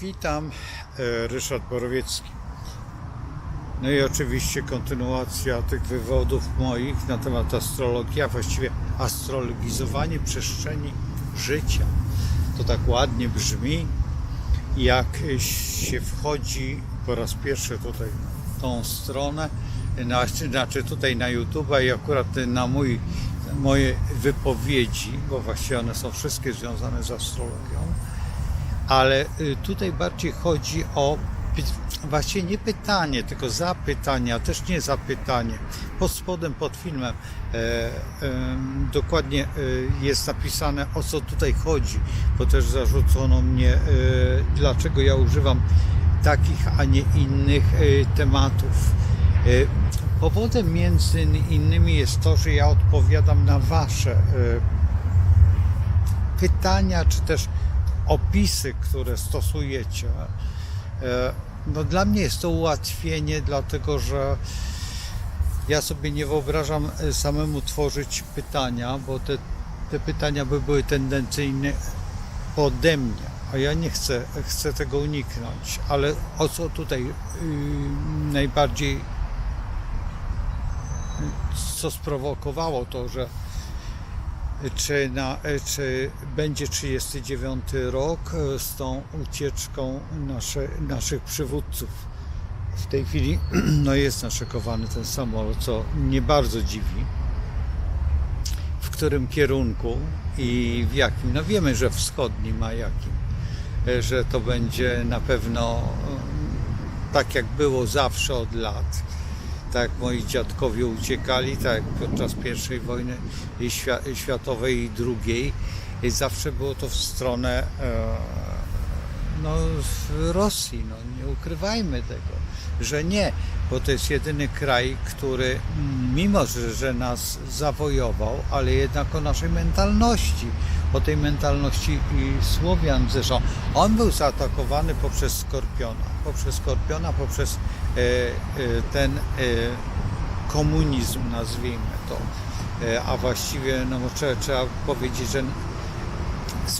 Witam, e, Ryszard Borowiecki. No i oczywiście kontynuacja tych wywodów moich na temat astrologii, a właściwie astrologizowanie przestrzeni życia. To tak ładnie brzmi, jak się wchodzi po raz pierwszy tutaj w tą stronę, na, znaczy tutaj na YouTube i akurat na mój, moje wypowiedzi, bo właściwie one są wszystkie związane z astrologią, ale y, tutaj bardziej chodzi o właściwie nie pytanie, tylko zapytanie, a też nie zapytanie. Pod spodem, pod filmem e, em, dokładnie e, jest napisane o co tutaj chodzi, bo też zarzucono mnie, e, dlaczego ja używam takich, a nie innych e, tematów. E, Powodem między innymi jest to, że ja odpowiadam na Wasze e, pytania, czy też opisy, które stosujecie. E, No dla mnie jest to ułatwienie, dlatego że ja sobie nie wyobrażam e, samemu tworzyć pytania, bo te, te pytania by były tendencyjne pode mnie, a ja nie chcę, chcę tego uniknąć. Ale o co tutaj yy, najbardziej, co sprowokowało to, że czy, na, czy będzie 39 rok e, z tą ucieczką nasze, naszych przywódców. W tej chwili no jest naszykowany ten samolot, co nie bardzo dziwi. W którym kierunku i w jakim? No wiemy, że wschodnim, a jakim. E, Że to będzie na pewno e, tak jak było zawsze od lat tak jak moi dziadkowie uciekali, tak podczas wojny i świa- światowej i drugiej. I zawsze było to w stronę e, no, Rosji. No, nie ukrywajmy tego, że nie, bo to jest jedyny kraj, który mm, mimo, że, że nas zawojował, ale jednak o naszej mentalności, o tej mentalności Słowian zresztą. On był zaatakowany poprzez Skorpiona, poprzez Skorpiona, poprzez e, e, ten e, komunizm, nazwijmy to. E, a właściwie no, trzeba, trzeba powiedzieć, że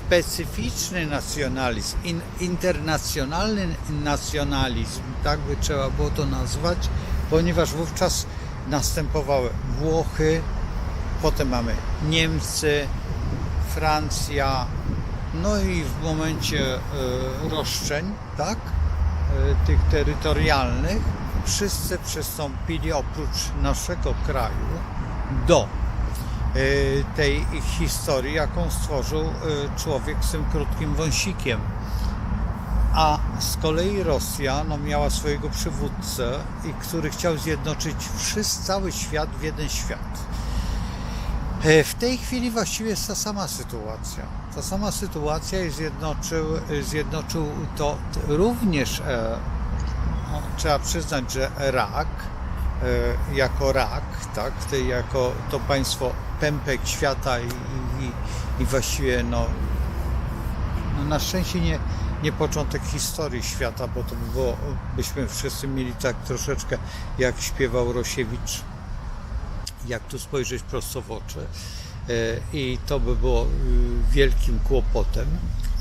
specyficzny nacjonalizm, in, internacjonalny nacjonalizm, tak by trzeba było to nazwać, ponieważ wówczas następowały Włochy, potem mamy Niemcy, Francja, no i w momencie e, roszczeń, tak, e, tych terytorialnych, wszyscy przystąpili oprócz naszego kraju do tej historii, jaką stworzył e, człowiek z tym krótkim wąsikiem. A z kolei Rosja no, miała swojego przywódcę, który chciał zjednoczyć wszyscy, cały świat w jeden świat. E, W tej chwili właściwie jest ta sama sytuacja. Ta sama sytuacja i zjednoczył, zjednoczył to również, e, no, trzeba przyznać, że rak, e, jako rak, tak, jako to państwo pępek świata i, i, i właściwie no, no na szczęście nie, nie początek historii świata, bo to by było, byśmy wszyscy mieli tak troszeczkę jak śpiewał Rosiewicz, jak tu spojrzeć prosto w oczy. E, I to by było y, wielkim kłopotem,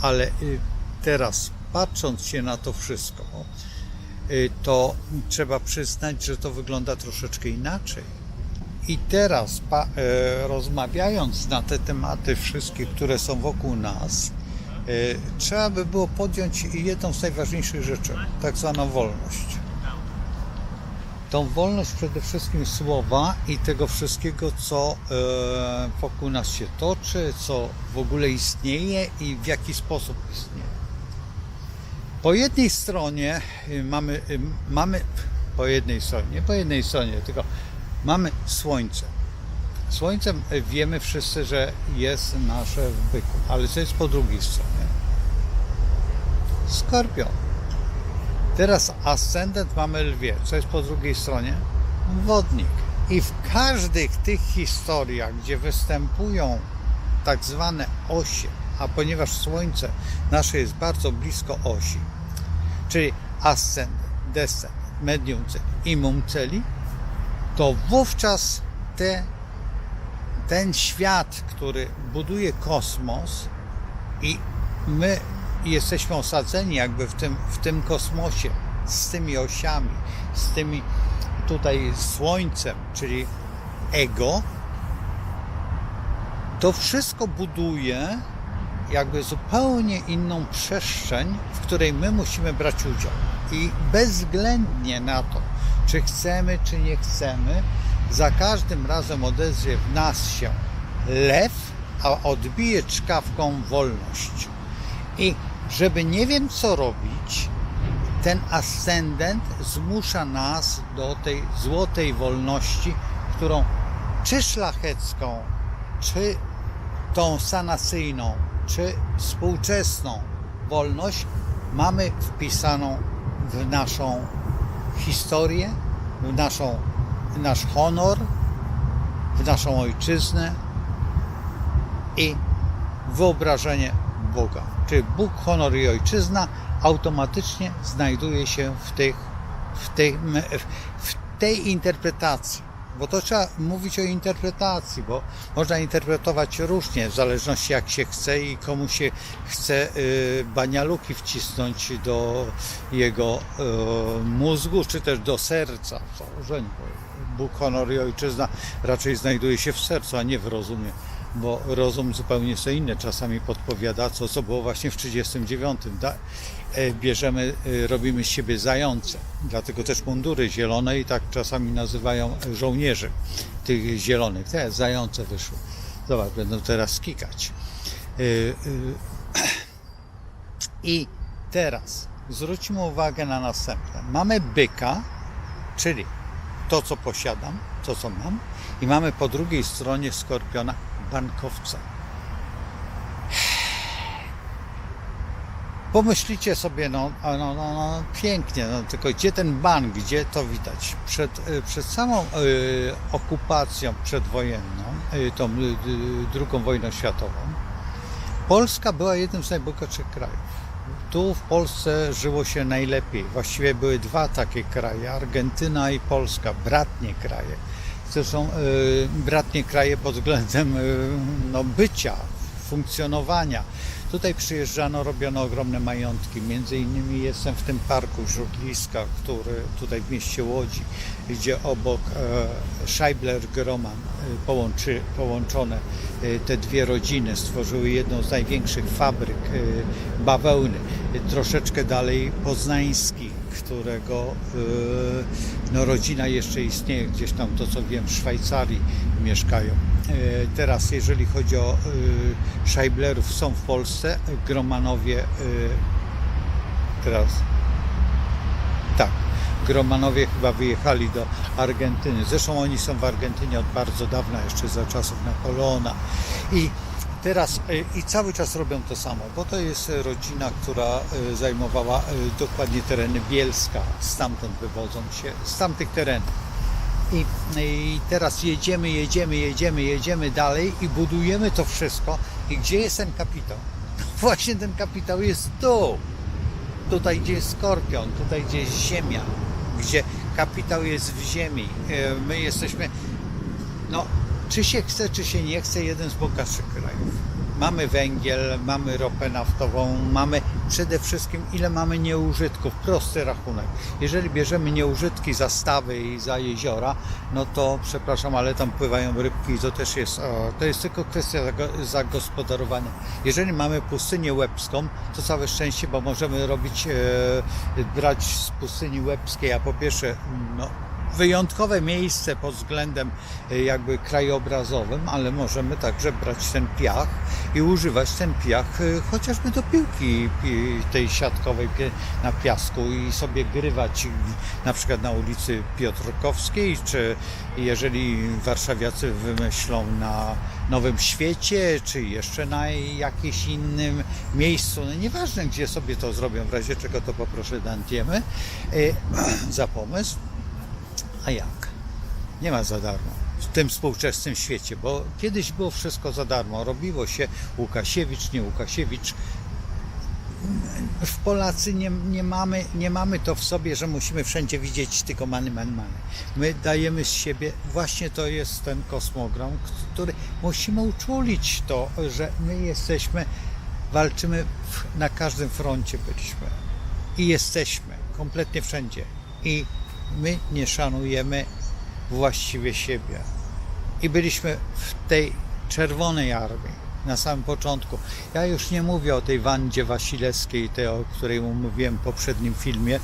ale y, teraz patrząc się na to wszystko, y, to trzeba przyznać, że to wygląda troszeczkę inaczej. I teraz, e, rozmawiając na te tematy wszystkie, które są wokół nas, e, trzeba by było podjąć jedną z najważniejszych rzeczy, tak zwaną wolność. Tą wolność przede wszystkim słowa i tego wszystkiego, co e, wokół nas się toczy, co w ogóle istnieje i w jaki sposób istnieje. Po jednej stronie y, mamy, y, mamy po jednej stronie, nie po jednej stronie, tylko mamy słońce. Słońcem y, wiemy wszyscy, że jest nasze w byku, ale co jest po drugiej stronie? Skorpion. Teraz ascendent mamy lwie. Co jest po drugiej stronie? Wodnik. I w każdych tych historiach, gdzie występują tak zwane osie, a ponieważ Słońce nasze jest bardzo blisko osi, czyli ascendent, descendent, medium celi i mum celi, to wówczas te, ten świat, który buduje kosmos i my jesteśmy osadzeni jakby w tym, w tym kosmosie, z tymi osiami, z tymi tutaj słońcem, czyli ego, to wszystko buduje jakby zupełnie inną przestrzeń, w której my musimy brać udział. I bezwzględnie na to, czy chcemy, czy nie chcemy, za każdym razem odezwie w nas się lew, a odbije czkawką wolność. I żeby nie wiem co robić, ten ascendent zmusza nas do tej złotej wolności, którą czy szlachecką, czy tą sanacyjną, czy współczesną wolność mamy wpisaną w naszą historię, w naszą, nasz honor, w naszą ojczyznę i wyobrażenie Boga. Czyli Bóg, honor i ojczyzna automatycznie znajduje się w, tych, w, w tej interpretacji. Bo to trzeba mówić o interpretacji, bo można interpretować różnie, w zależności jak się chce i komu się chce y, banialuki wcisnąć do jego y, mózgu, czy też do serca w założeniu. Bóg, honor i ojczyzna raczej znajduje się w sercu, a nie w rozumie bo rozum zupełnie co inne czasami podpowiada, co, co było właśnie w 1939. Da, e, bierzemy, e, robimy z siebie zające. Dlatego też mundury zielone i tak czasami nazywają żołnierzy tych zielonych. Te zające wyszły. Zobacz, będą teraz kikać. E, I teraz zwróćmy uwagę na następne. Mamy byka, czyli to, co posiadam, to, co mam, i mamy po drugiej stronie skorpiona bankowca. Pomyślicie sobie, no, no, no, no pięknie, no, tylko gdzie ten bank, gdzie to widać? Przed, y, przed samą y, okupacją przedwojenną, y, tą y, drugą wojną światową, Polska była jednym z najbogatszych krajów. Tu w Polsce żyło się najlepiej. Właściwie były dwa takie kraje, Argentyna i Polska, bratnie kraje zresztą y, bratnie kraje pod względem y, no, bycia, funkcjonowania. Tutaj przyjeżdżano, robiono ogromne majątki. Między innymi jestem w tym parku Źródliska, który tutaj w mieście Łodzi, gdzie obok e, Scheibler-Groman e, połączy, połączone e, te dwie rodziny stworzyły jedną z największych fabryk e, bawełny. E, troszeczkę dalej Poznański, którego e, no, rodzina jeszcze istnieje, gdzieś tam to co wiem w Szwajcarii mieszkają. E, Teraz jeżeli chodzi o e, Scheiblerów są w Polsce, Gromanowie teraz tak, Gromanowie chyba wyjechali do Argentyny. Zresztą oni są w Argentynie od bardzo dawna, jeszcze za czasów Napoleona. I teraz e, i cały czas robią to samo, bo to jest rodzina, która e, zajmowała e, dokładnie tereny Bielska. Stamtąd wywodzą się, z tamtych terenów. I, I teraz jedziemy, jedziemy, jedziemy, jedziemy dalej i budujemy to wszystko. I gdzie jest ten kapitał? Właśnie ten kapitał jest tu. Tutaj, gdzie jest skorpion, tutaj, gdzie jest ziemia, gdzie kapitał jest w ziemi. E, My jesteśmy, no, czy się chce, czy się nie chce, jeden z bogatszych krajów. Mamy węgiel, mamy ropę naftową, mamy przede wszystkim ile mamy nieużytków, prosty rachunek. Jeżeli bierzemy nieużytki za stawy i za jeziora, no to przepraszam, ale tam pływają rybki i to też jest, o, to jest tylko kwestia zago- zagospodarowania. Jeżeli mamy pustynię łebską, to całe szczęście, bo możemy robić, e, brać z pustyni łebskiej, a po pierwsze, no, wyjątkowe miejsce pod względem e, jakby krajobrazowym, ale możemy także brać ten piach i używać ten piach e, chociażby do piłki pi- tej siatkowej na piasku i sobie grywać na przykład na ulicy Piotrkowskiej, czy jeżeli warszawiacy wymyślą na Nowym Świecie, czy jeszcze na jakimś innym miejscu, no nieważne gdzie sobie to zrobią, w razie czego to poproszę Dantiemy e, za pomysł. A jak? Nie ma za darmo w tym współczesnym świecie, bo kiedyś było wszystko za darmo. Robiło się Łukasiewicz, nie Łukasiewicz. W Polacy nie, nie, mamy, nie mamy to w sobie, że musimy wszędzie widzieć tylko many, many, many. My dajemy z siebie, właśnie to jest ten kosmogram, który musimy uczulić to, że my jesteśmy walczymy w, na każdym froncie byliśmy i jesteśmy kompletnie wszędzie i my nie szanujemy właściwie siebie i byliśmy w tej czerwonej armii na samym początku. Ja już nie mówię o tej Wandzie Wasilewskiej, tej, o której mówiłem w poprzednim filmie,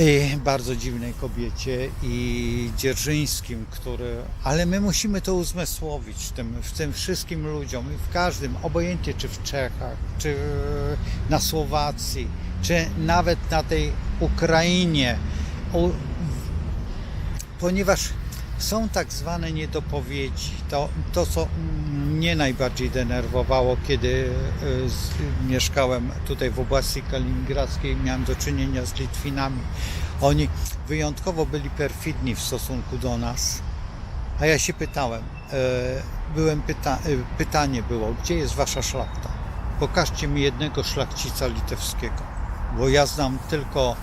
Ej, bardzo dziwnej kobiecie i Dzierżyńskim, który... Ale my musimy to uzmysłowić tym, w tym wszystkim ludziom, i w każdym, obojętnie czy w Czechach, czy na Słowacji, czy nawet na tej Ukrainie, ponieważ są tak zwane niedopowiedzi. To, to co mnie najbardziej denerwowało, kiedy e, z, mieszkałem tutaj w oblasti kaliningradzkiej, miałem do czynienia z Litwinami. Oni wyjątkowo byli perfidni w stosunku do nas. A ja się pytałem, e, byłem pyta, e, pytanie było, gdzie jest wasza szlachta? Pokażcie mi jednego szlachcica litewskiego, bo ja znam tylko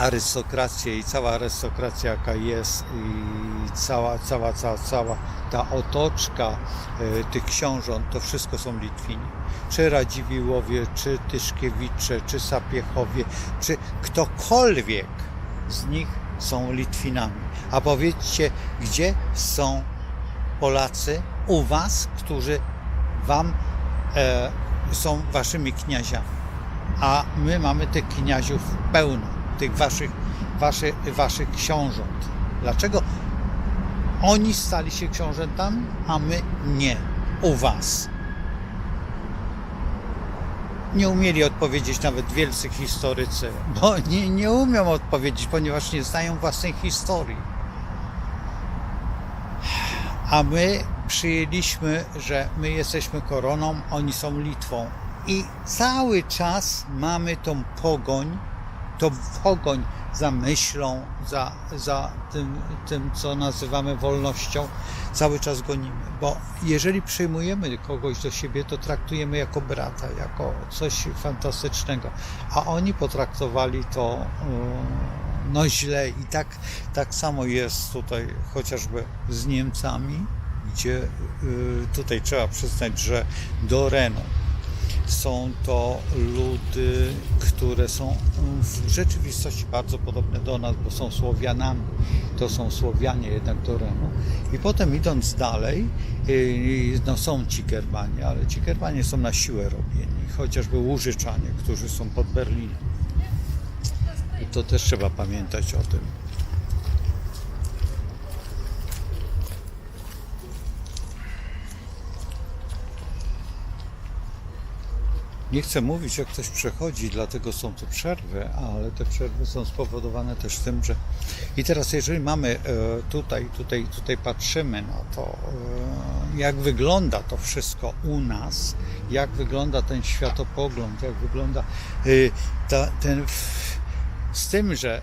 arystokrację i cała arystokracja jaka jest i cała, cała, cała, cała ta otoczka e, tych książąt, to wszystko są Litwini. Czy Radziwiłowie, czy Tyszkiewicze, czy Sapiechowie, czy ktokolwiek z nich są Litwinami. A powiedzcie, gdzie są Polacy u was, którzy wam e, są waszymi kniaziami? A my mamy tych kniaziów pełno tych waszych, waszych, waszych książąt. Dlaczego oni stali się książętami, a my nie u was? Nie umieli odpowiedzieć nawet wielcy historycy, bo nie, nie umią odpowiedzieć, ponieważ nie znają własnej historii. A my przyjęliśmy, że my jesteśmy koroną, oni są Litwą. I cały czas mamy tą pogoń to pogoń za myślą, za, za tym, tym, co nazywamy wolnością, cały czas gonimy. Bo jeżeli przyjmujemy kogoś do siebie, to traktujemy jako brata, jako coś fantastycznego. A oni potraktowali to no źle i tak, tak samo jest tutaj chociażby z Niemcami, gdzie y, tutaj trzeba przyznać, że do Renu są to ludy, które są w rzeczywistości bardzo podobne do nas, bo są Słowianami. To są Słowianie jednak do Renu. I potem idąc dalej, y, no są ci Germanie, ale ci Germanie są na siłę robieni. Chociażby Łużyczanie, którzy są pod Berlinem. I to też trzeba pamiętać o tym. Nie chcę mówić, jak ktoś przechodzi, dlatego są tu przerwy, ale te przerwy są spowodowane też tym, że. I teraz, jeżeli mamy e, tutaj, tutaj, tutaj patrzymy na to, e, jak wygląda to wszystko u nas, jak wygląda ten światopogląd, jak wygląda e, ta, ten. Z tym, że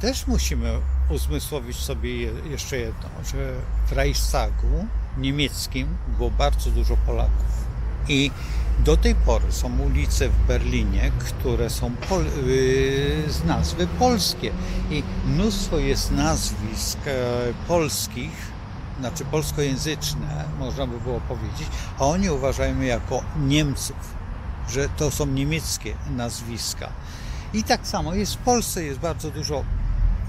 też musimy uzmysłowić sobie jeszcze jedno, że w Reichstagu niemieckim było bardzo dużo Polaków. I do tej pory są ulice w Berlinie, które są pol, yy, z nazwy polskie i mnóstwo jest nazwisk e, polskich, znaczy polskojęzyczne, można by było powiedzieć, a oni uważają jako Niemców, że to są niemieckie nazwiska. I tak samo jest w Polsce, jest bardzo dużo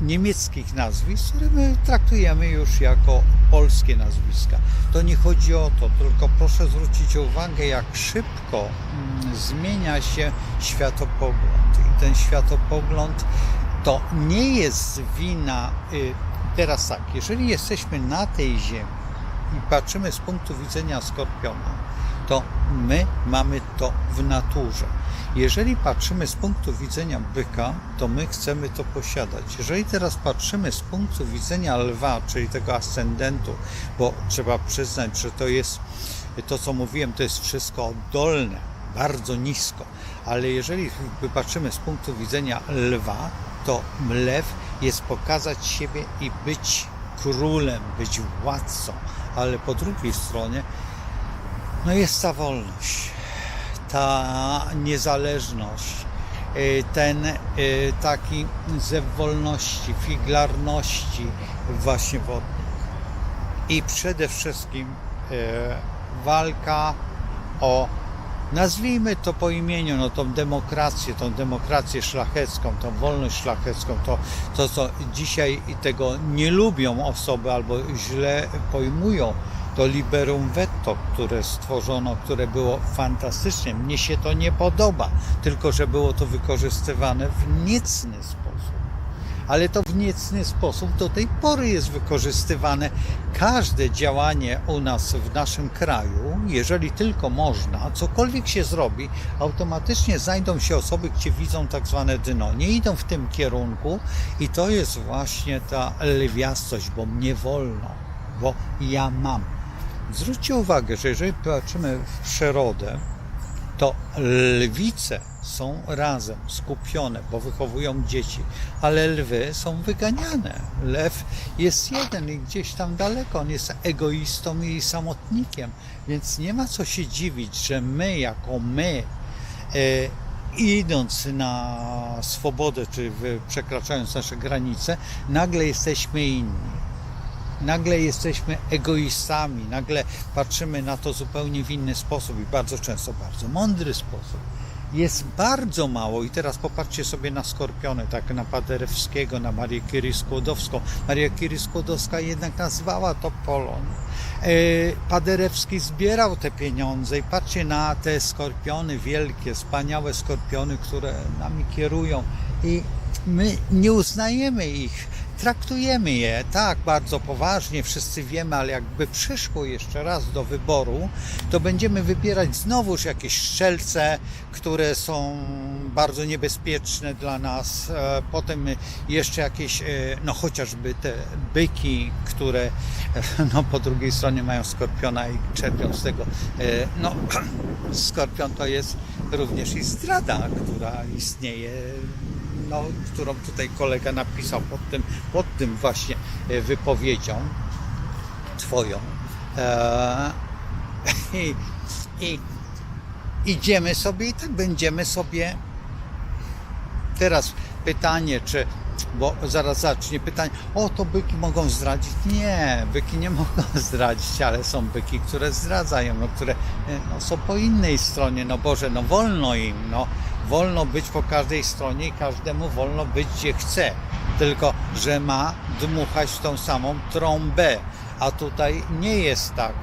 niemieckich nazwisk, które my traktujemy już jako polskie nazwiska. To nie chodzi o to, tylko proszę zwrócić uwagę, jak szybko mm, zmienia się światopogląd. I ten światopogląd to nie jest wina. Y, teraz tak, jeżeli jesteśmy na tej ziemi i patrzymy z punktu widzenia skorpiona, to my mamy to w naturze. Jeżeli patrzymy z punktu widzenia byka, to my chcemy to posiadać. Jeżeli teraz patrzymy z punktu widzenia lwa, czyli tego ascendentu, bo trzeba przyznać, że to jest to, co mówiłem, to jest wszystko oddolne, bardzo nisko, ale jeżeli patrzymy z punktu widzenia lwa, to lew jest pokazać siebie i być królem, być władcą, ale po drugiej stronie no jest ta wolność, ta niezależność, y, ten y, taki zew wolności, figlarności właśnie wodnych. I przede wszystkim y, walka o nazwijmy to po imieniu, no tą demokrację, tą demokrację szlachecką, tą wolność szlachecką, to, to co dzisiaj tego nie lubią osoby albo źle pojmują, to liberum veto, które stworzono, które było fantastycznie. Mnie się to nie podoba, tylko że było to wykorzystywane w niecny sposób ale to w niecny sposób do tej pory jest wykorzystywane. Każde działanie u nas w naszym kraju, jeżeli tylko można, cokolwiek się zrobi, automatycznie znajdą się osoby, gdzie widzą tak zwane dno. Nie idą w tym kierunku i to jest właśnie ta lwiastość, bo mnie wolno, bo ja mam. Zwróćcie uwagę, że jeżeli patrzymy w przyrodę, to lwice są razem, skupione, bo wychowują dzieci, ale lwy są wyganiane. Lew jest jeden i gdzieś tam daleko, on jest egoistą i samotnikiem, więc nie ma co się dziwić, że my, jako my, e, idąc na swobodę, czy przekraczając nasze granice, nagle jesteśmy inni nagle jesteśmy egoistami, nagle patrzymy na to zupełnie w inny sposób i bardzo często bardzo mądry sposób. Jest bardzo mało i teraz popatrzcie sobie na Skorpiony, tak na Paderewskiego, na Marię Curie Skłodowską. Maria Curie Skłodowska jednak nazwała to Polon. E, Paderewski zbierał te pieniądze i patrzcie na te skorpiony wielkie, wspaniałe skorpiony, które nami kierują i my nie uznajemy ich traktujemy je tak bardzo poważnie, wszyscy wiemy, ale jakby przyszło jeszcze raz do wyboru, to będziemy wybierać znowuż jakieś szczelce, które są bardzo niebezpieczne dla nas. E, Potem jeszcze jakieś, e, no chociażby te byki, które e, no, po drugiej stronie mają skorpiona i czerpią z tego. No, skorpion to jest również i zdrada, która istnieje no, którą tutaj kolega napisał pod tym, pod tym właśnie e, wypowiedzią twoją. E, i, I idziemy sobie i tak będziemy sobie. Teraz pytanie, czy bo zaraz zacznie pytanie, o to byki mogą zdradzić. Nie, byki nie mogą zdradzić, ale są byki, które zdradzają, no, które e, no, są po innej stronie. No Boże, no wolno im, no wolno być po każdej stronie i każdemu wolno być gdzie chce. Tylko, że ma dmuchać tą samą trąbę. A tutaj nie jest tak,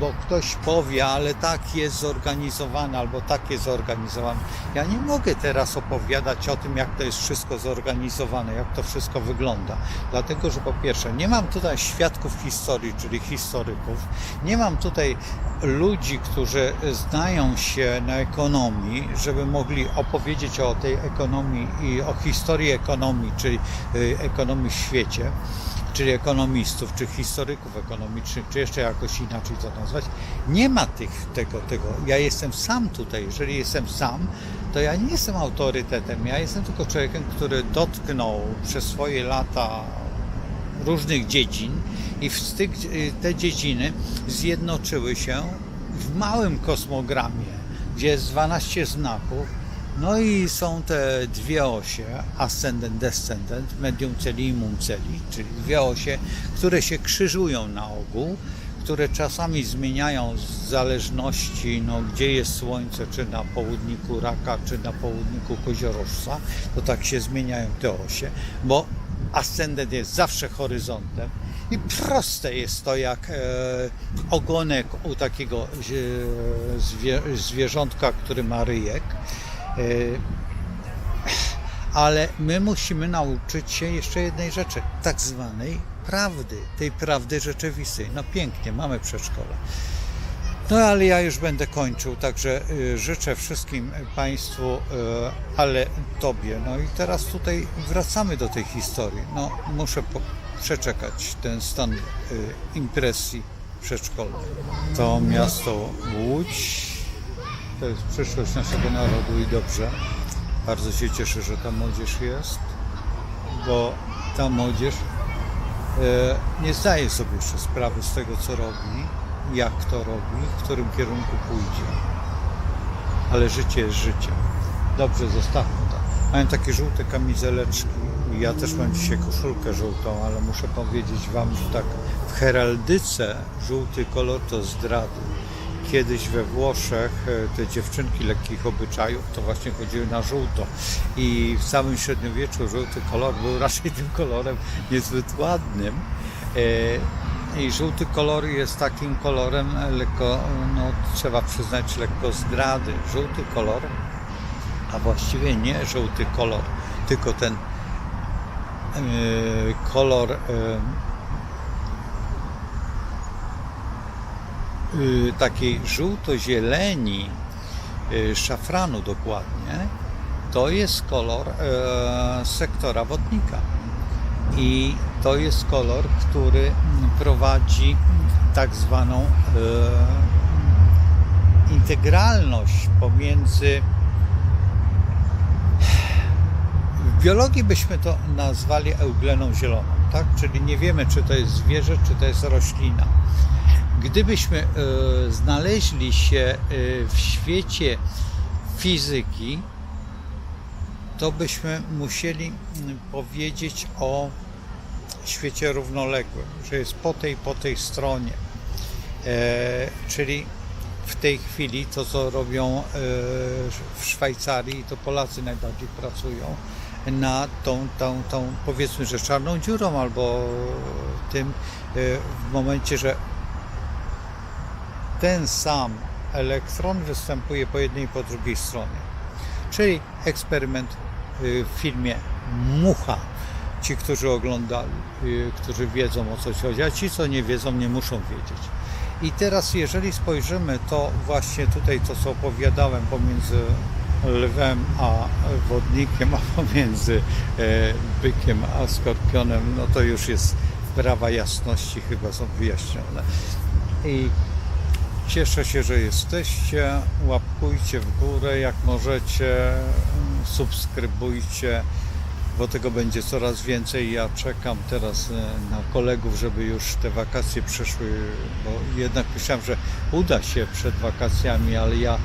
bo ktoś powie, ale tak jest zorganizowane, albo tak jest zorganizowane. Ja nie mogę teraz opowiadać o tym, jak to jest wszystko zorganizowane, jak to wszystko wygląda. Dlatego, że po pierwsze, nie mam tutaj świadków historii, czyli historyków, nie mam tutaj ludzi, którzy znają się na ekonomii, żeby mogli opowiedzieć o tej ekonomii i o historii ekonomii, czyli y, ekonomii w świecie czyli ekonomistów, czy historyków ekonomicznych, czy jeszcze jakoś inaczej to nazwać. Nie ma tych, tego, tego. Ja jestem sam tutaj. Jeżeli jestem sam, to ja nie jestem autorytetem. Ja jestem tylko człowiekiem, który dotknął przez swoje lata różnych dziedzin i w tych, te dziedziny zjednoczyły się w małym kosmogramie, gdzie jest 12 znaków, no i są te dwie osie, ascendent, descendent, medium celi i mum celi, czyli dwie osie, które się krzyżują na ogół, które czasami zmieniają w zależności, no, gdzie jest Słońce, czy na południku Raka, czy na południku Koziorożca, to tak się zmieniają te osie, bo ascendent jest zawsze horyzontem i proste jest to jak e, ogonek u takiego e, zwie, zwierzątka, który ma ryjek. E, ale my musimy nauczyć się jeszcze jednej rzeczy, tak zwanej prawdy, tej prawdy rzeczywistej. No pięknie, mamy przedszkole. No ale ja już będę kończył, także y, życzę wszystkim Państwu, y, ale Tobie. No i teraz tutaj wracamy do tej historii. No muszę przeczekać ten stan y, impresji przedszkolnej. To miasto Łódź to jest przyszłość naszego narodu i dobrze. Bardzo się cieszę, że ta młodzież jest, bo ta młodzież e, nie zdaje sobie jeszcze sprawy z tego, co robi, jak to robi, w którym kierunku pójdzie. Ale życie jest życie. Dobrze, zostawmy to. Mają takie żółte kamizeleczki. Ja też mam dzisiaj koszulkę żółtą, ale muszę powiedzieć Wam, że tak w heraldyce żółty kolor to zdrady. Kiedyś we Włoszech e, te dziewczynki lekkich obyczajów to właśnie chodziły na żółto i w całym średniowieczu żółty kolor był raczej tym kolorem niezbyt ładnym. E, I żółty kolor jest takim kolorem lekko, no trzeba przyznać, lekko zdrady. Żółty kolor, a właściwie nie żółty kolor, tylko ten e, kolor e, y, takiej żółto-zieleni, y, szafranu dokładnie, to jest kolor e, sektora wodnika. I to jest kolor, który prowadzi tak zwaną e, integralność pomiędzy w biologii byśmy to nazwali eugleną zieloną, tak? Czyli nie wiemy, czy to jest zwierzę, czy to jest roślina. Gdybyśmy e, znaleźli się e, w świecie fizyki, to byśmy musieli mm, powiedzieć o świecie równoległym, że jest po tej, po tej stronie. E, czyli w tej chwili to, co robią w Szwajcarii, to Polacy najbardziej pracują na tą, tą, tą powiedzmy, że czarną dziurą albo tym w momencie, że ten sam elektron występuje po jednej i po drugiej stronie. Czyli eksperyment y, w filmie Mucha. Ci, którzy oglądali, y, którzy wiedzą o co chodzi, a ci, co nie wiedzą, nie muszą wiedzieć. I teraz, jeżeli spojrzymy, to właśnie tutaj to, co opowiadałem pomiędzy lwem a wodnikiem, a pomiędzy e, bykiem a skorpionem, no to już jest prawa jasności chyba są wyjaśnione. I Cieszę się, że jesteście. Łapkujcie w górę jak możecie, subskrybujcie, bo tego będzie coraz więcej. Ja czekam teraz e, na kolegów, żeby już te wakacje przyszły, bo jednak myślałem, że uda się przed wakacjami, ale ja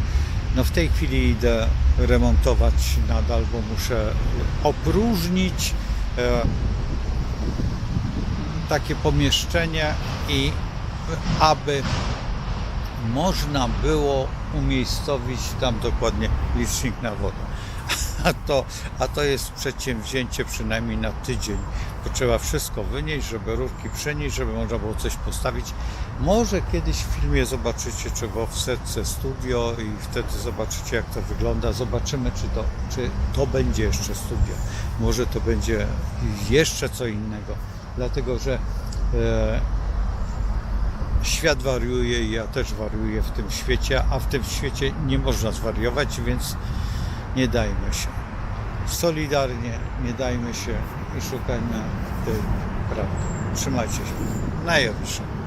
no w tej chwili idę remontować nadal, bo muszę opróżnić e, takie pomieszczenie i aby można było umiejscowić tam dokładnie licznik na wodę. A to, a to jest przedsięwzięcie przynajmniej na tydzień, bo trzeba wszystko wynieść, żeby rurki przenieść, żeby można było coś postawić. Może kiedyś w filmie zobaczycie, czy w Offsetce Studio i wtedy zobaczycie, jak to wygląda. Zobaczymy, czy to, czy to będzie jeszcze studio. Może to będzie jeszcze co innego, dlatego że e, świat wariuje i ja też wariuję w tym świecie, a w tym świecie nie można zwariować, więc nie dajmy się. Solidarnie nie dajmy się i szukajmy tej prawdy. Trzymajcie się. Najlepsze.